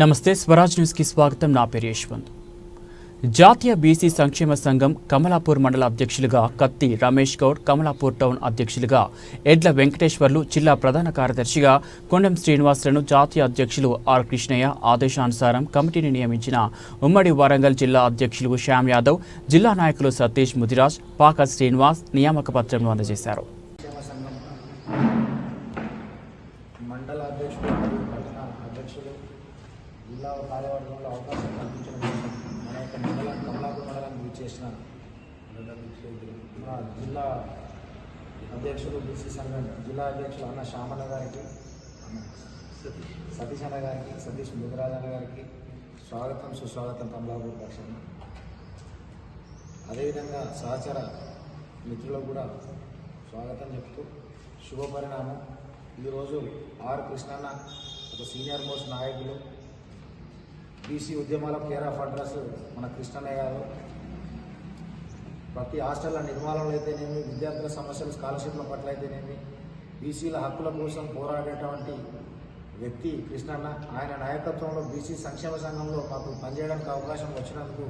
నమస్తే స్వరాజ్ న్యూస్కి స్వాగతం. నా పేరు యశ్వంత్. జాతీయ బీసీ సంక్షేమ సంఘం కమలాపూర్ మండల అధ్యక్షులుగా కత్తి రమేష్ గౌడ్ కమలాపూర్ టౌన్ అధ్యక్షులుగా ఎడ్ల వెంకటేశ్వర్లు జిల్లా ప్రధాన కార్యదర్శిగా కొండం శ్రీనివాసులను జాతీయ అధ్యక్షులు ఆర్ కృష్ణయ్య ఆదేశానుసారం కమిటీని నియమించిన ఉమ్మడి వరంగల్ జిల్లా అధ్యక్షులు శ్యామ్ యాదవ్ జిల్లా నాయకులు సతీష్ ముదిరాజ్ పాక శ్రీనివాస్ నియామక పత్రంను అందజేశారు. జిల్లా కార్యవర్గంలో అవకాశం కల్పించడం కోసం మన యొక్క మండలం కమలాపూర్ మండలాన్ని విచ్చేసిన మా జిల్లా అధ్యక్షులు బీసీ సంఘం జిల్లా అధ్యక్షులు అన్న శ్యామన్న గారికి సతీష్ అన్న గారికి సతీష్ ముదిరాజ్ అన్న గారికి స్వాగతం సుస్వాగతం కమలాపూర్ పక్షాన. అదేవిధంగా సహచర మిత్రులకు కూడా స్వాగతం చెప్తూ శుభపరిణామం. ఈరోజు ఆర్ కృష్ణన్న ఒక సీనియర్ మోస్ట్ నాయకులు బీసీ ఉద్యమాల కేర్ ఆఫ్ అడ్రస్ మన కృష్ణనే గారు. ప్రతి హాస్టల్ల నిర్మాణంలో అయితేనేమి విద్యార్థుల సమస్యలు స్కాలర్షిప్ల పట్ల అయితేనేమి బీసీల హక్కుల కోసం పోరాడేటువంటి వ్యక్తి కృష్ణన్న. ఆయన నాయకత్వంలో బీసీ సంక్షేమ సంఘంలో మాకు పనిచేయడానికి అవకాశం వచ్చినందుకు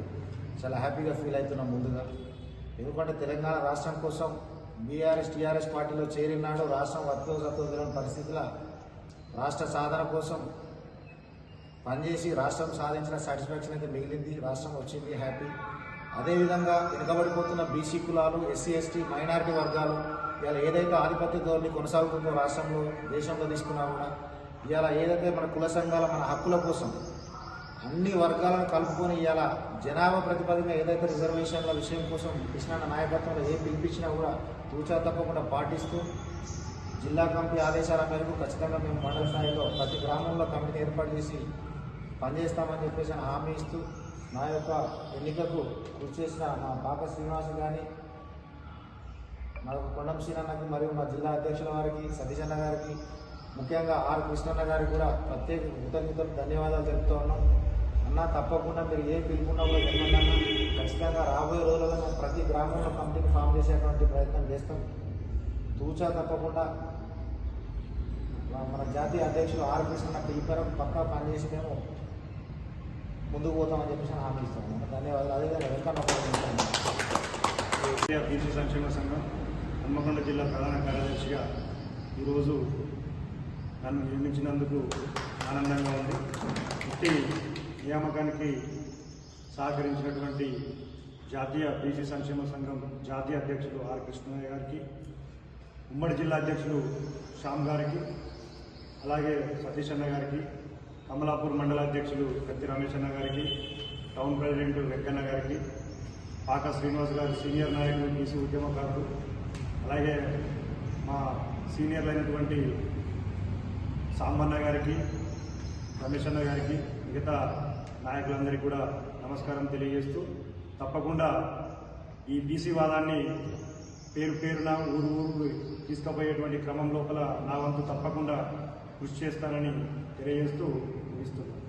చాలా హ్యాపీగా ఫీల్ అవుతున్నాం ముందుగా. ఎందుకంటే తెలంగాణ రాష్ట్రం కోసం బీఆర్ఎస్ టీఆర్ఎస్ పార్టీలో చేరినాడు రాష్ట్రం వత్తో సత్తో పరిస్థితుల రాష్ట్ర సాధన కోసం పనిచేసి రాష్ట్రం సాధించిన సాటిస్ఫాక్షన్ అయితే మిగిలింది రాష్ట్రం వచ్చింది హ్యాపీ అదేవిధంగా వెనుకబడిపోతున్న బీసీ కులాలు ఎస్సీ ఎస్టీ మైనారిటీ వర్గాలు ఇవాళ ఏదైతే ఆధిపత్య ధోరణి కొనసాగుతుందో రాష్ట్రంలో దేశంలో తీసుకున్నా కూడా ఇవాళ ఏదైతే మన కుల సంఘాల మన హక్కుల కోసం అన్ని వర్గాలను కలుపుకొని ఇవాళ జనాభా ప్రతిపాదన ఏదైతే రిజర్వేషన్ల విషయం కోసం కృష్ణన్న నాయకత్వంలో ఏం పిలిపించినా కూడా తూచా తప్పకుండా పాటిస్తూ జిల్లా కమిటీ ఆదేశాల మేరకు ఖచ్చితంగా మేము మండల స్థాయిలో ప్రతి గ్రామంలో కమిటీని ఏర్పాటు చేసి పనిచేస్తామని చెప్పేసి హామీ ఇస్తూ నా యొక్క ఎన్నికకు కృషి చేసిన మా పాప శ్రీనివాస్ కానీ మాకు కొండం శ్రీనన్నకి మరియు మా జిల్లా అధ్యక్షుల వారికి సతీష్ అన్న గారికి ముఖ్యంగా ఆర్ కృష్ణన్న గారికి కూడా ప్రత్యేక కృతజ్ఞతలు ధన్యవాదాలు తెలుపుతూ ఉన్నాం. అన్న తప్పకుండా మీరు ఏ పిలుపున్నా కూడా వెళ్ళండి ఖచ్చితంగా రాబోయే రోజులలో మేము ప్రతి గ్రామంలో కంపెనీని ఫామ్ చేసేటువంటి ప్రయత్నం చేస్తాం. తూచా తప్పకుండా మన జాతీయ అధ్యక్షుడు ఆర్ కృష్ణ పిలుపురం పక్కా పనిచేసి మేము ముందుకు పోతామని చెప్పేసి హామీ ఇస్తాను. ధన్యవాదాలు. అదేవిధంగా వెంకన్న బీసీ సంక్షేమ సంఘం హన్మకొండ జిల్లా ప్రధాన కార్యదర్శిగా ఈరోజు నన్ను నియమించినందుకు ఆనందంగా ఉంది. ఇట్టి నియామకానికి సహకరించినటువంటి జాతీయ బీసీ సంక్షేమ సంఘం జాతీయ అధ్యక్షులు ఆర్ కృష్ణయ్య గారికి ఉమ్మడి జిల్లా అధ్యక్షులు శ్యామ్ గారికి అలాగే సతీష్ అన్న గారికి కమలాపూర్ మండల అధ్యక్షులు కత్తి రమేష్ అన్న గారికి టౌన్ ప్రెసిడెంట్ వెంకన్న గారికి పాక శ్రీనివాస్ గారు సీనియర్ నాయకులు బీసీ ఉద్యమకారులు అలాగే మా సీనియర్లు అయినటువంటి సాంబన్న గారికి రమేష్ అన్న గారికి మిగతా నాయకులందరికీ కూడా నమస్కారం తెలియజేస్తూ తప్పకుండా ఈ బీసీ వాదాన్ని పేరు పేరున ఊరు ఊరు తీసుకుపోయేటువంటి క్రమం లోపల నా వంతు తప్పకుండా కృషి చేస్తానని తెలియజేస్తూ esto